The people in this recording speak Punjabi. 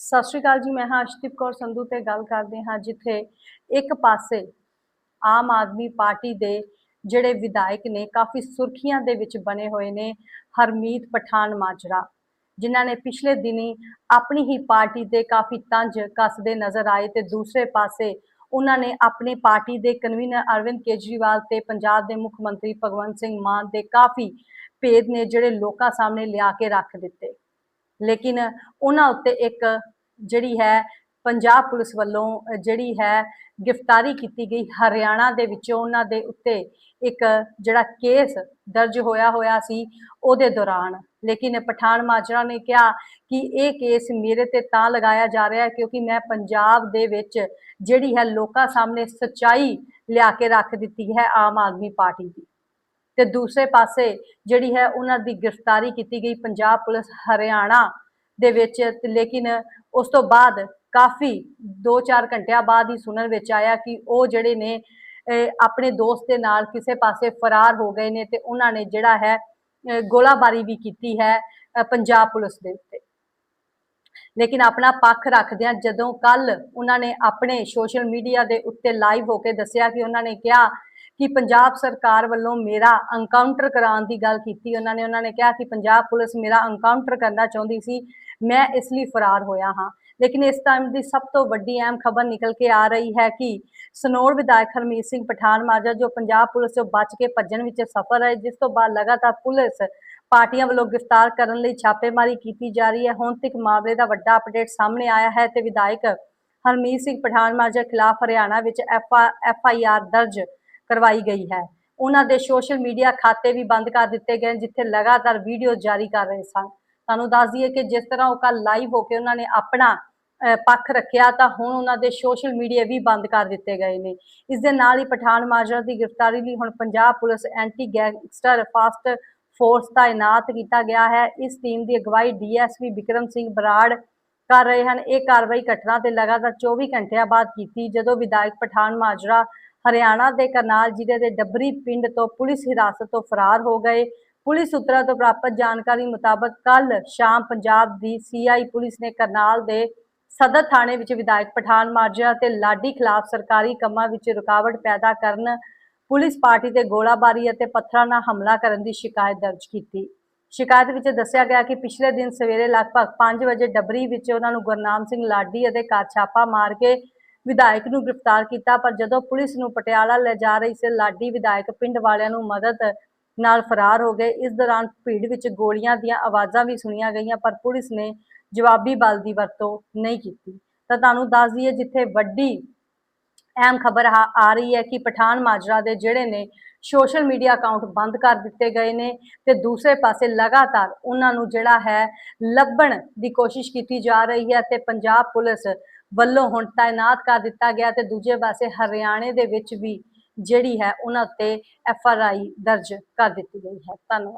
ਸਤਿ ਸ਼੍ਰੀ ਅਕਾਲ ਜੀ, ਮੈਂ ਹਾਂ ਅਸ਼ਦੀਪ ਕੌਰ ਸੰਧੂ ਤੇ ਗੱਲ ਕਰਦੇ ਹਾਂ ਜਿੱਥੇ ਇੱਕ ਪਾਸੇ ਆਮ ਆਦਮੀ ਪਾਰਟੀ ਦੇ ਜਿਹੜੇ ਵਿਧਾਇਕ ਨੇ, ਕਾਫੀ ਸੁਰਖੀਆਂ ਦੇ ਵਿੱਚ ਬਣੇ ਹੋਏ ਨੇ ਹਰਮੀਤ ਪਠਾਨ ਮਾਜਰਾ, ਜਿਨ੍ਹਾਂ ਨੇ ਪਿਛਲੇ ਦਿਨੀ ਆਪਣੀ ਹੀ ਪਾਰਟੀ ਤੇ ਕਾਫੀ ਤੰਜ ਕੱਸਦੇ ਨਜ਼ਰ ਆਏ ਤੇ ਦੂਸਰੇ ਪਾਸੇ ਉਹਨਾਂ ਨੇ ਆਪਣੀ ਪਾਰਟੀ ਦੇ ਕਨਵੀਨਰ ਅਰਵਿੰਦ ਕੇਜਰੀਵਾਲ ਤੇ ਪੰਜਾਬ ਦੇ ਮੁੱਖ ਮੰਤਰੀ ਭਗਵੰਤ ਸਿੰਘ ਮਾਨ ਦੇ ਕਾਫੀ ਭੇਦ ਨੇ ਜਿਹੜੇ ਲੋਕਾਂ ਸਾਹਮਣੇ ਲਿਆ ਕੇ ਰੱਖ ਦਿੱਤੇ। ਲੇਕਿਨ ਉਹਨਾਂ ਉੱਤੇ ਇੱਕ ਜਿਹੜੀ ਹੈ ਪੰਜਾਬ ਪੁਲਿਸ ਵੱਲੋਂ ਜਿਹੜੀ ਹੈ ਗ੍ਰਿਫਤਾਰੀ ਕੀਤੀ ਗਈ, ਹਰਿਆਣਾ ਦੇ ਵਿੱਚੋਂ ਉਹਨਾਂ ਦੇ ਉੱਤੇ ਇੱਕ ਜਿਹੜਾ ਕੇਸ ਦਰਜ ਹੋਇਆ ਹੋਇਆ ਸੀ ਉਹਦੇ ਦੌਰਾਨ। ਲੇਕਿਨ ਪਠਾਨ ਮਾਜਰਾ ਨੇ ਕਿਹਾ ਕਿ ਇਹ ਕੇਸ ਮੇਰੇ ਤੇ ਤਾਂ ਲਗਾਇਆ ਜਾ ਰਿਹਾ ਹੈ ਕਿਉਂਕਿ ਮੈਂ ਪੰਜਾਬ ਦੇ ਵਿੱਚ ਜਿਹੜੀ ਹੈ ਲੋਕਾਂ ਸਾਹਮਣੇ ਸੱਚਾਈ ਲਿਆ ਕੇ ਰੱਖ ਦਿੱਤੀ ਹੈ ਆਮ ਆਦਮੀ ਪਾਰਟੀ ਦੀ। ਤੇ ਦੂਸਰੇ ਪਾਸੇ ਜਿਹੜੀ ਹੈ ਉਹਨਾਂ ਦੀ ਗ੍ਰਿਫਤਾਰੀ ਕੀਤੀ ਗਈ ਪੰਜਾਬ ਪੁਲਿਸ ਹਰਿਆਣਾ ਦੇ ਵਿੱਚ। ਲੇਕਿਨ ਉਸ ਤੋਂ ਬਾਅਦ ਕਾਫੀ 2-4 ਘੰਟਿਆਂ ਬਾਅਦ ਹੀ ਸੁਣਨ ਵਿੱਚ ਆਇਆ ਕਿ ਉਹ ਜਿਹੜੇ ਨੇ ਆਪਣੇ ਦੋਸਤ ਦੇ ਨਾਲ ਕਿਸੇ ਪਾਸੇ ਫਰਾਰ ਹੋ ਗਏ ਨੇ ਤੇ ਉਹਨਾਂ ਨੇ ਜਿਹੜਾ ਹੈ ਗੋਲਾਬਾਰੀ ਵੀ ਕੀਤੀ ਹੈ ਪੰਜਾਬ ਪੁਲਿਸ ਦੇ ਉੱਤੇ। ਲੇਕਿਨ ਆਪਣਾ ਪੱਖ ਰੱਖਦਿਆਂ ਜਦੋਂ ਕੱਲ ਉਹਨਾਂ ਨੇ ਆਪਣੇ ਸੋਸ਼ਲ ਮੀਡੀਆ ਦੇ ਉੱਤੇ ਲਾਈਵ ਹੋ ਕੇ ਦੱਸਿਆ ਕਿ ਉਹਨਾਂ ਨੇ ਕਿਹਾ ਕਿ ਪੰਜਾਬ ਸਰਕਾਰ ਵੱਲੋਂ ਮੇਰਾ ਐਨਕਾਊਂਟਰ ਕਰਾਉਣ ਦੀ ਗੱਲ ਕੀਤੀ। ਉਹਨਾਂ ਨੇ ਉਹਨਾਂ ਨੇ ਕਿਹਾ ਕਿ ਪੰਜਾਬ ਪੁਲਿਸ ਮੇਰਾ ਐਨਕਾਊਂਟਰ ਕਰਨਾ ਚਾਹੁੰਦੀ ਸੀ। ਮੈਂ ਇਸ ਲਈ ਫਰਾਰ ਹੋਇਆ ਹਾਂ। ਲੇਕਿਨ ਇਸ ਟਾਈਮ ਦੀ ਸਭ ਤੋਂ ਵੱਡੀ ਅਹਿਮ ਖਬਰ ਨਿਕਲ ਕੇ ਆ ਰਹੀ ਹੈ ਕਿ ਸਨੋਰ ਵਿਧਾਇਕ ਹਰਮੀਤ ਸਿੰਘ ਪਠਾਨ ਮਾਜਰਾ ਜੋ ਪੰਜਾਬ ਪੁਲਿਸ ਤੋਂ ਬਚ ਕੇ ਭੱਜਣ ਵਿੱਚ ਸਫਲ ਹੈ ਜਿਸ ਤੋਂ ਬਾਅਦ ਲਗਾਤਾਰ ਪੁਲਿਸ ਪਾਰਟੀਆਂ ਵੱਲੋਂ ਗ੍ਰਿਫਤਾਰ ਕਰਨ ਲਈ ਛਾਪੇਮਾਰੀ ਕੀਤੀ ਜਾ ਰਹੀ ਹੈ। ਹੁਣ ਤੱਕ ਮਾਮਲੇ ਦਾ ਵੱਡਾ ਅਪਡੇਟ ਸਾਹਮਣੇ ਆਇਆ ਹੈ ਤੇ ਵਿਧਾਇਕ ਹਰਮੀਤ ਸਿੰਘ ਪਠਾਨ ਮਾਜਰਾ ਖਿਲਾਫ ਹਰਿਆਣਾ ਵਿੱਚ ਐਫ ਆਈ ਆਰ ਦਰਜ ਕਰਵਾਈ ਗਈ ਹੈ। ਉਹਨਾਂ ਦੇ ਸੋਸ਼ਲ ਮੀਡੀਆ ਖਾਤੇ ਵੀ ਬੰਦ ਕਰ ਦਿੱਤੇ ਗਏ ਜਿੱਥੇ ਲਗਾਤਾਰ ਵੀਡੀਓ ਜਾਰੀ ਕਰ ਰਹੇ ਸਨ। ਤੁਹਾਨੂੰ ਦੱਸ ਦਈਏ ਕਿ ਜਿਸ ਤਰ੍ਹਾਂ ਉਹ ਕੱਲ ਲਾਈਵ ਹੋ ਕੇ ਉਹਨਾਂ ਨੇ ਆਪਣਾ ਪੱਖ ਰੱਖਿਆ, ਤਾਂ ਹੁਣ ਉਹਨਾਂ ਦੇ ਸੋਸ਼ਲ ਮੀਡੀਆ ਵੀ ਬੰਦ ਕਰ ਦਿੱਤੇ ਗਏ ਨੇ। ਇਸ ਦੇ ਨਾਲ ਹੀ ਪਠਾਨ ਮਾਜਰਾ ਦੀ ਗ੍ਰਿਫਤਾਰੀ ਲਈ ਹੁਣ Punjab police anti gangster fast force ਤਾਇਨਾਤ ਕੀਤਾ ਗਿਆ ਹੈ। ਇਸ ਟੀਮ ਦੀ ਅਗਵਾਈ ਡੀਐਸਪੀ ਵਿਕਰਮ ਸਿੰਘ ਬਰਾੜ ਕਰ ਰਹੇ ਹਨ। ਇਹ ਕਾਰਵਾਈ ਘਟਨਾ ਤੇ ਲਗਾਤਾਰ 24 ਘੰਟਿਆਂ ਬਾਅਦ ਕੀਤੀ, ਜਦੋਂ ਵਿਧਾਇਕ ਪਠਾਨ ਮਾਜਰਾ ਹਰਿਆਣਾ ਦੇ ਕਰਨਾਲ ਜ਼ਿਲ੍ਹੇ ਦੇ ਡੱਬਰੀ ਪਿੰਡ ਤੋਂ ਪੁਲਿਸ ਹਿਰਾਸਤ ਤੋਂ ਫਰਾਰ ਹੋ ਗਏ। ਪੁਲਿਸ ਸੂਤਰਾਂ ਤੋਂ ਪ੍ਰਾਪਤ ਜਾਣਕਾਰੀ ਮੁਤਾਬਕ ਕੱਲ ਸ਼ਾਮ ਪੰਜਾਬ ਦੀ ਸੀਆਈ ਪੁਲਿਸ ਨੇ ਕਰਨਾਲ ਦੇ ਸਦਰ ਥਾਣੇ ਵਿੱਚ ਵਿਧਾਇਕ ਪਠਾਨ ਮਾਜਰਾ ਤੇ ਲਾਡੀ ਖਿਲਾਫ ਸਰਕਾਰੀ ਕੰਮਾਂ ਵਿੱਚ ਰੁਕਾਵਟ ਪੈਦਾ ਕਰਨ, ਪੁਲਿਸ ਪਾਰਟੀ ਤੇ ਗੋਲਾਬਾਰੀ ਅਤੇ ਪੱਥਰਾਂ ਨਾਲ ਹਮਲਾ ਕਰਨ ਦੀ ਸ਼ਿਕਾਇਤ ਦਰਜ ਕੀਤੀ। ਸ਼ਿਕਾਇਤ ਵਿੱਚ ਦੱਸਿਆ ਗਿਆ ਕਿ ਪਿਛਲੇ ਦਿਨ ਸਵੇਰੇ ਲਗਭਗ 5 ਵਜੇ ਡਬਰੀ ਵਿੱਚ ਉਹਨਾਂ ਨੂੰ ਗੁਰਨਾਮ ਸਿੰਘ ਲਾਡੀ ਅਤੇ ਘਰ ਛਾਪਾ ਮਾਰ ਕੇ ਵਿਧਾਇਕ ਨੂੰ ਗ੍ਰਿਫਤਾਰ ਕੀਤਾ, ਪਰ ਜਦੋਂ ਪੁਲਿਸ ਨੂੰ ਪਟਿਆਲਾ ਲੈ ਜਾ ਰਹੀ ਸੀ, ਲਾਡੀ ਵਿਧਾਇਕ ਪਿੰਡ ਵਾਲਿਆਂ ਨੂੰ ਮਦਦ ਨਾਲ ਫਰਾਰ ਹੋ ਗਏ। ਇਸ ਦੌਰਾਨ ਭੀੜ ਵਿੱਚ ਗੋਲੀਆਂ ਦੀਆਂ ਆਵਾਜ਼ਾਂ ਵੀ ਸੁਣੀਆਂ ਗਈਆਂ, ਪਰ ਪੁਲਿਸ ਨੇ ਜਵਾਬੀ ਬਲ ਦੀ ਵਰਤੋਂ ਨਹੀਂ ਕੀਤੀ। ਤਾਂ ਤੁਹਾਨੂੰ ਦੱਸ ਦਈਏ, ਜਿੱਥੇ ਵੱਡੀ ਅਹਿਮ ਖਬਰ ਆ ਆ ਰਹੀ ਹੈ ਕਿ ਪਠਾਨ ਮਾਜਰਾ ਦੇ ਜਿਹੜੇ ਨੇ ਸੋਸ਼ਲ ਮੀਡੀਆ ਅਕਾਊਂਟ ਬੰਦ ਕਰ ਦਿੱਤੇ ਗਏ ਨੇ ਤੇ ਦੂਸਰੇ ਪਾਸੇ ਲਗਾਤਾਰ ਉਹਨਾਂ ਨੂੰ ਜਿਹੜਾ ਹੈ ਲੱਭਣ ਦੀ ਕੋਸ਼ਿਸ਼ ਕੀਤੀ ਜਾ ਰਹੀ ਹੈ ਤੇ ਪੰਜਾਬ ਪੁਲਿਸ ਵੱਲੋਂ ਹੁਣ ਤਾਇਨਾਤ ਕਰ ਦਿੱਤਾ ਗਿਆ ਤੇ ਦੂਜੇ ਪਾਸੇ ਹਰਿਆਣੇ ਦੇ ਵਿੱਚ ਵੀ ਜਿਹੜੀ ਹੈ ਉਹਨਾਂ ਉੱਤੇ ਐਫ ਆਰ ਆਈ ਦਰਜ ਕਰ ਦਿੱਤੀ ਗਈ ਹੈ। ਧੰਨਵਾਦ।